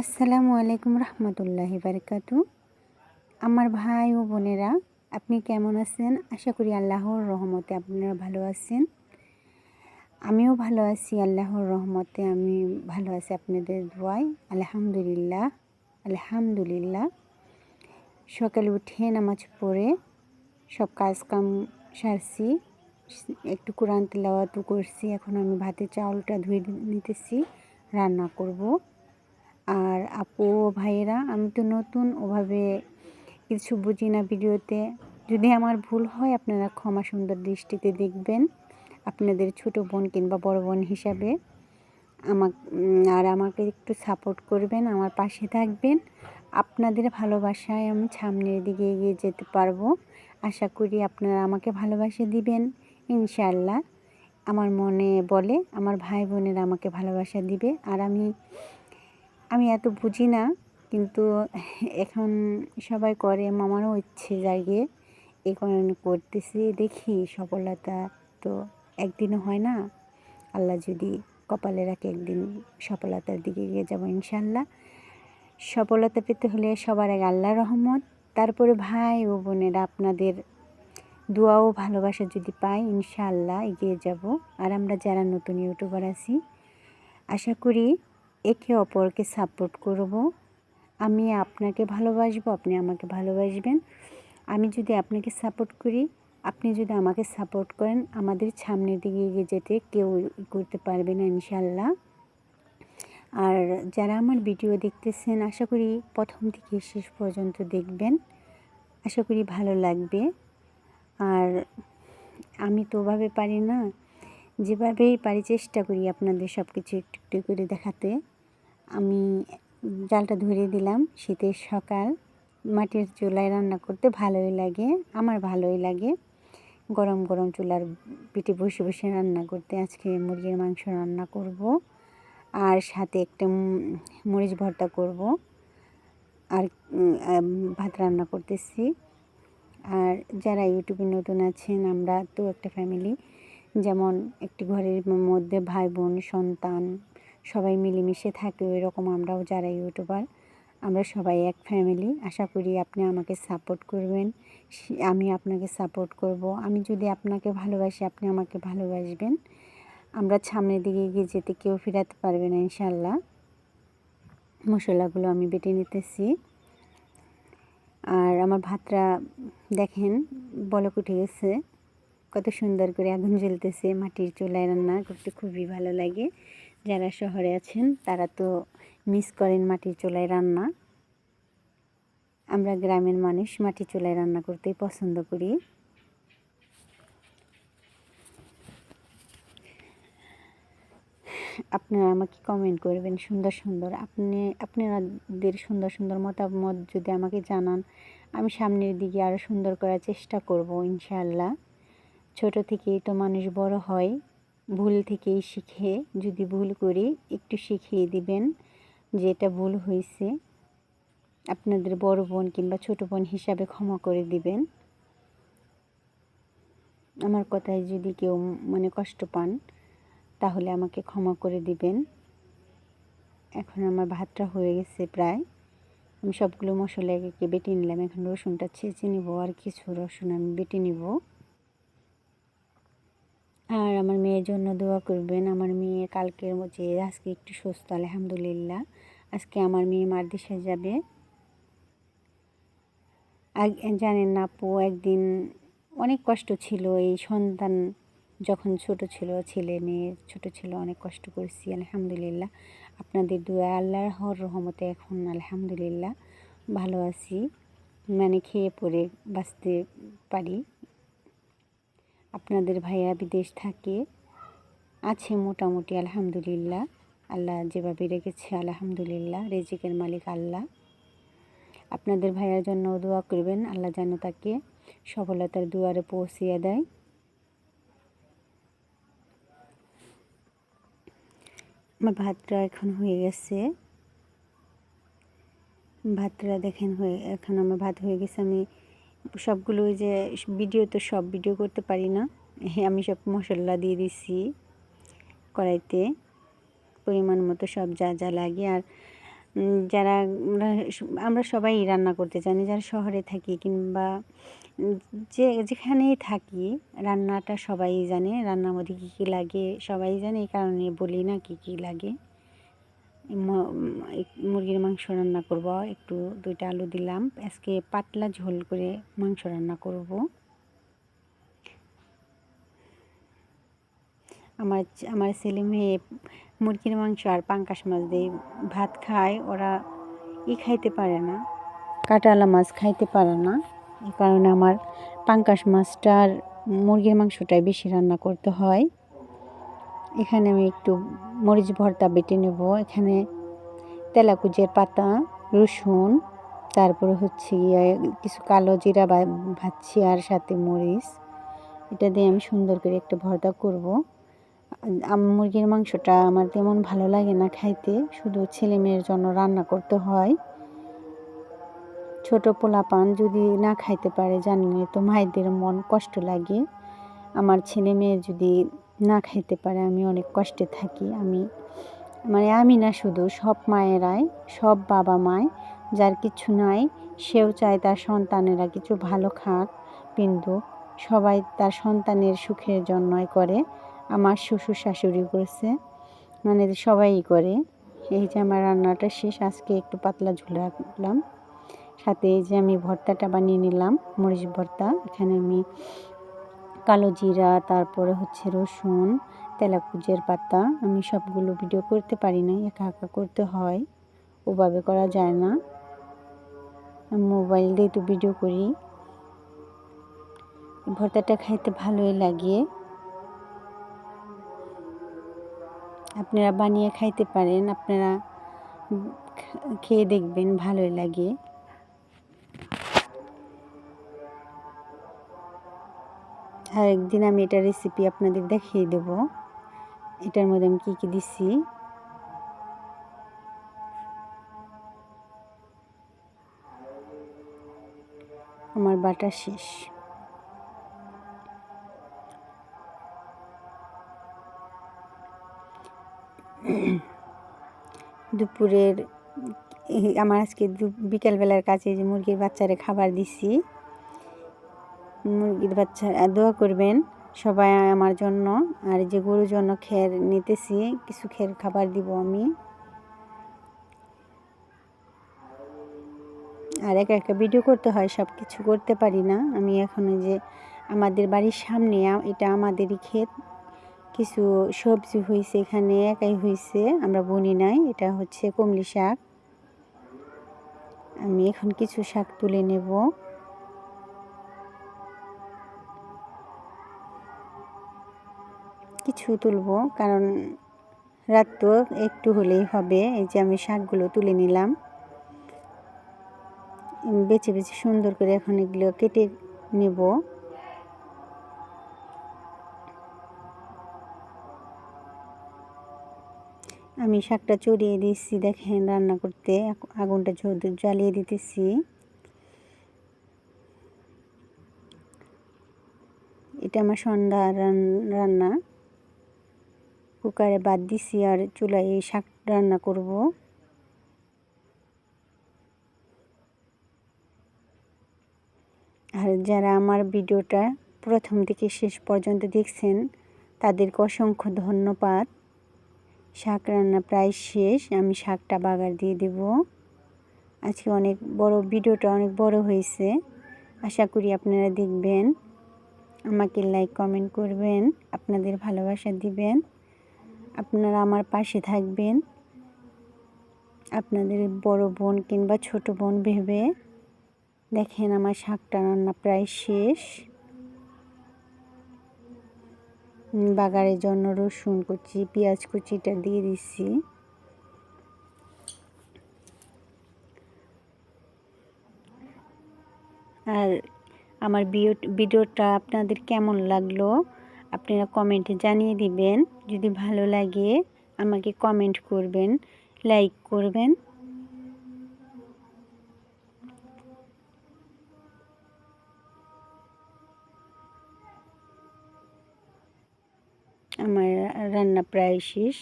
আসসালামু আলাইকুম রহমতুল্লাহি বারকাতু আমার ভাই ও বোনেরা, আপনি কেমন আছেন? আশা করি আল্লাহর রহমতে আপনারা ভালো আছেন। আমিও ভালো আছি, আল্লাহর রহমতে আমি ভালো আছি আপনাদের দোয়াই আলহামদুলিল্লাহ আলহামদুলিল্লাহ। সকালে উঠে নামাজ পড়ে সব কাজ কাম সারছি, একটু কোরআন তেলাওয়াতও করছি। এখন আমি ভাতে চাউলটা ধুয়ে নিতেছি, রান্না করব। আর আপু ও ভাইয়েরা, আমি তো নতুন ওভাবে কিছু বুঝি না ভিডিওতে। যদি আমার ভুল হয়, আপনারা ক্ষমা সুন্দর দৃষ্টিতে দেখবেন আপনাদের ছোট বোন কিংবা বড় বোন হিসাবে। আমাক আর আমাকে একটু সাপোর্ট করবেন, আমার পাশে থাকবেন। আপনাদের ভালোবাসায় আমি সামনের দিকে এগিয়ে যেতে পারব। আশা করি আপনারা আমাকে ভালোবাসে দিবেন ইনশাল্লাহ আমার মনে বলে, আমার ভাই বোনেরা আমাকে ভালোবাসা দিবে। আর আমি আমি এত বুঝি না, কিন্তু এখন সবাই করে, মামারও ইচ্ছে জাগে। এই কারণে করতেছি, দেখি সফলতা তো একদিনও হয় না। আল্লাহ যদি কপালে রাখে একদিন সফলতার দিকে গিয়ে যাব ইনশাল্লাহ সফলতা পেতে হলে সবার আগে আল্লাহ রহমত, তারপরে ভাই ও বোনেরা আপনাদের দোয়া ও ভালোবাসা যদি পাই ইনশাআল্লাহ এগিয়ে যাব। আর আমরা যারা নতুন ইউটিউবার আছি, আশা করি একে অপরকে সাপোর্ট করব। আমি আপনাকে ভালোবাসবো, আপনি আমাকে ভালোবাসবেন। আমি যদি আপনাকে সাপোর্ট করি, আপনি যদি আমাকে সাপোর্ট করেন, আমাদের সামনের দিকে এগিয়ে যেতে কেউ করতে পারবে না ইনশাল্লাহ আর যারা আমার ভিডিও দেখতেছেন, আশা করি প্রথম থেকে শেষ পর্যন্ত দেখবেন। আশা করি ভালো লাগবে। আর আমি তো ওভাবে পারি না। যেভাবেই পারি চেষ্টা করি আপনাদের সব কিছু একটু একটু করে দেখাতে। আমি জালটা ধরে দিলাম শীতের সকাল। মাটির চুলায় রান্না করতে ভালোই লাগে, আমার ভালোই লাগে। গরম গরম চুলার পিঠে বসে বসে রান্না করতে আজকে মুরগির মাংস রান্না করব আর সাথে একটা মরিচ ভর্তা করব আর ভাত রান্না করতেছি। আর যারা ইউটিউবে নতুন আছেন, আমরা তো একটা ফ্যামিলি যেমন একটি ঘরের মধ্যে ভাই বোন সন্তান সবাই মিলেমিশে থাকে ওই রকম আমরাও যারা ইউটিউবার, আমরা সবাই এক ফ্যামিলি আশা করি আপনি আমাকে সাপোর্ট করবেন আমি আপনাকে সাপোর্ট করব। আমি যদি আপনাকে ভালোবাসি, আপনি আমাকে ভালোবাসবেন। আমরা সামনের দিকে গিয়ে যেতে কেউ ফেরাতে পারবে না ইনশাল্লাহ মশলাগুলো আমি বেটে নিতেছি। আর আমার ভাতটা দেখেন, বলক উঠে গেছে। কত সুন্দর করে আগুন জ্বলতেছে, মাটির চুলায় রান্না করতে খুবই ভালো লাগে। যারা শহরে আছেন, তারা তো মিস করেন মাটির চুলায় রান্না। আমরা গ্রামের মানুষ, মাটির চুলায় রান্না করতেই পছন্দ করি। আপনারা আমাকে কমেন্ট করবেন সুন্দর সুন্দর। আপনি, আপনাদের সুন্দর সুন্দর মতামত যদি আমাকে জানান, আমি সামনের দিকে আরও সুন্দর করার চেষ্টা করব, ইনশাআল্লাহ। ছোট থেকেই তো মানুষ বড় হয়। ভুল থেকেই শিখে, যদি ভুল করি একটু শিখিয়ে দিবেন যে এটা ভুল হয়েছে। আপনাদের বড় বোন কিংবা ছোট বোন হিসাবে ক্ষমা করে দিবেন। আমার কথায় যদি কেউ মনে কষ্ট পান, তাহলে আমাকে ক্ষমা করে দিবেন। এখন আমার ভাতটা হয়ে গেছে প্রায়। আমি সবগুলো মশলা একে বেটে নিলাম। এখন রসুনটা ছেঁচে নিব আর কিছু রসুন আমি বেটে নিব। আর আমার মেয়ের জন্য দোয়া করবেন। আমার মেয়ে কালকের মধ্যে, আজকে একটু সুস্থ, আলহামদুলিল্লাহ। আজকে আমার মেয়ে মারদেশে যাবে। জানেন না আপু, একদিন অনেক কষ্ট ছিল। এই সন্তান যখন ছোট ছিল, ছেলে মেয়ে ছোট ছিল, অনেক কষ্ট করেছি, আলহামদুলিল্লাহ। আপনাদের দোয়া আল্লাহর হর রহমতে এখন, আলহামদুলিল্লাহ। ভালো আছি। মানে খেয়ে পরে বাঁচতে পারি। আপনাদের ভাইয়া বিদেশ থাকে, আছে মোটামুটি আলহামদুলিল্লাহ। আল্লাহ যেভাবে রেখেছে, আলহামদুলিল্লাহ, রেজিকের মালিক আল্লাহ। আপনাদের ভাইয়ার জন্য দোয়া করবেন, আল্লাহ যেন তাকে সফলতার দুয়ারে পৌঁছিয়ে দেয়। আমার ভাতটা এখন হয়ে গেছে। ভাতটা দেখেন হয়ে, এখন আমার ভাত হয়ে গেছে, আমি সবগুলো ওই যে ভিডিও তো সব ভিডিও করতে পারি না। আমি সব মশলা দিয়ে দিছি কড়াইতে, পরিমাণ মতো সব যা যা লাগে। আর যারা আমরা সবাই রান্না করতে জানি, যারা শহরে থাকি কিংবা যে, যেখানেই থাকি, রান্নাটা সবাই জানে, রান্নার মধ্যে কী কী লাগে সবাই জানে, এই কারণে বলি না কী কী লাগে। মুরগির মাংস রান্না করব। একটু দুইটা আলু দিলাম। আজকে পাতলা ঝোল করে মাংস রান্না করব। আমার আমার ছেলে মেয়ে মুরগির মাংস আর পাঙ্কাশ মাছ দিয়ে ভাত খায়। ওরা ই খাইতে পারে না, কাটালা মাছ খাইতে পারে না। এই কারণে আমার পাঙ্কাশ মাছটার মুরগির মাংসটাই বেশি রান্না করতে হয়। এখানে আমি একটু মরিচ ভর্তা বেটে নেব। এখানে তেলাকুচের পাতা, রসুন, তারপরে হচ্ছে গিয়ে কিছু কালো জিরা ভাজছি আর সাথে মরিচ। এটা দিয়ে আমি সুন্দর করে একটা ভর্তা করব। মুরগির মাংসটা আমার তেমন ভালো লাগে না খাইতে, শুধু ছেলে মেয়ের জন্য রান্না করতে হয়। ছোট পোলাপান যদি না খাইতে পারে জানি তো মায়েদের মন কষ্ট লাগে। আমার ছেলে মেয়ে যদি না খাইতে পারে, আমি অনেক কষ্টে থাকি। আমি মানে আমি না শুধু, সব মায়েরাই, সব বাবা মায় যার কিছু নাই, সেও চায় তার সন্তানেরা কিছু ভালো খাক কিন্তু সবাই তার সন্তানের সুখের জন্যই করে। আমার শ্বশুর শাশুড়ি করছে মানে সবাই করে। এই যে আমার রান্নাটা শেষ, আজকে একটু পাতলা ঝুলে রাখলাম। সাথে এই যে আমি ভর্তাটা বানিয়ে নিলাম, মরিচ ভর্তা। এখানে আমি কালো জিরা, তারপরে হচ্ছে রসুন, তেলাকুজের পাতা। আমি সবগুলো ভিডিও করতে পারি না একা একা করতে হয়। ওভাবে করা যায় না। মোবাইল দিয়ে তো ভিডিও করি। ভর্তাটা খাইতে ভালোই লাগে। আপনারা বানিয়ে খাইতে পারেন। আপনারা খেয়ে দেখবেন, ভালোই লাগে। আর একদিন আমি এটা রেসিপি আপনাদের দেখিয়ে দেব। এটার মধ্যে আমি কী কী দিছি? আমার বাটা শেষ। দুপুরের আমার আজকে বিকেলবেলার কাছে যে মুরগির বাচ্চারে খাবার দিছি। মুরগির বাচ্চা দোয়া করবেন সবাই আমার জন্য। আর যে গরুর জন্য খের নিতেছি, কিছু খের খাবার দিব আমি। আর একা একা ভিডিও করতে হয় সব কিছু করতে পারি না। আমি এখন যে আমাদের বাড়ির সামনে, এটা আমাদেরই ক্ষেত। কিছু সবজি হয়েছে এখানে, একাই হয়েছে আমরা বনি নাই। এটা হচ্ছে কমলি শাক। আমি এখন কিছু শাক তুলে নেব। কিছু তুলবো, কারণ রাত তো একটু হলেই হবে। এই যে আমি শাকগুলো তুলে নিলাম। বেছে বেছে সুন্দর করে এখন এগুলো কেটে নেব। আমি শাকটা চড়িয়ে দিচ্ছি দেখেন রান্না করতে। আগুনটা জ্বালিয়ে দিতেছি। এটা আমার সন্ধ্যা রান- রান্না। কুকারে বাদ দিছি আর চুলায় এই শাক রান্না করব। আর যারা আমার ভিডিওটা প্রথম থেকে শেষ পর্যন্ত দেখছেন, তাদেরকে অসংখ্য ধন্যবাদ। শাক রান্না প্রায় শেষ, আমি শাকটা বাগার দিয়ে দেব। আজকে অনেক বড়, ভিডিওটা অনেক বড় হয়েছে। আশা করি আপনারা দেখবেন। আমাকে লাইক কমেন্ট করবেন, আপনাদের ভালোবাসা দিবেন। আপনারা আমার পাশে থাকবেন। আপনাদের বড় বোন কিংবা ছোট বোন ভেবে দেখেন আমার শাকটা রান্না প্রায় শেষ। বাগারের জন্য রসুন কুচি, পেঁয়াজ কুচিটা দিয়ে দিচ্ছি আর আমার ভিডিওটা আপনাদের কেমন লাগল? আপনারা কমেন্টে জানিয়ে দিবেন। যদি ভালো লাগে, আমাকে কমেন্ট করবেন লাইক করবেন। আমার রান্না প্রায় শেষ।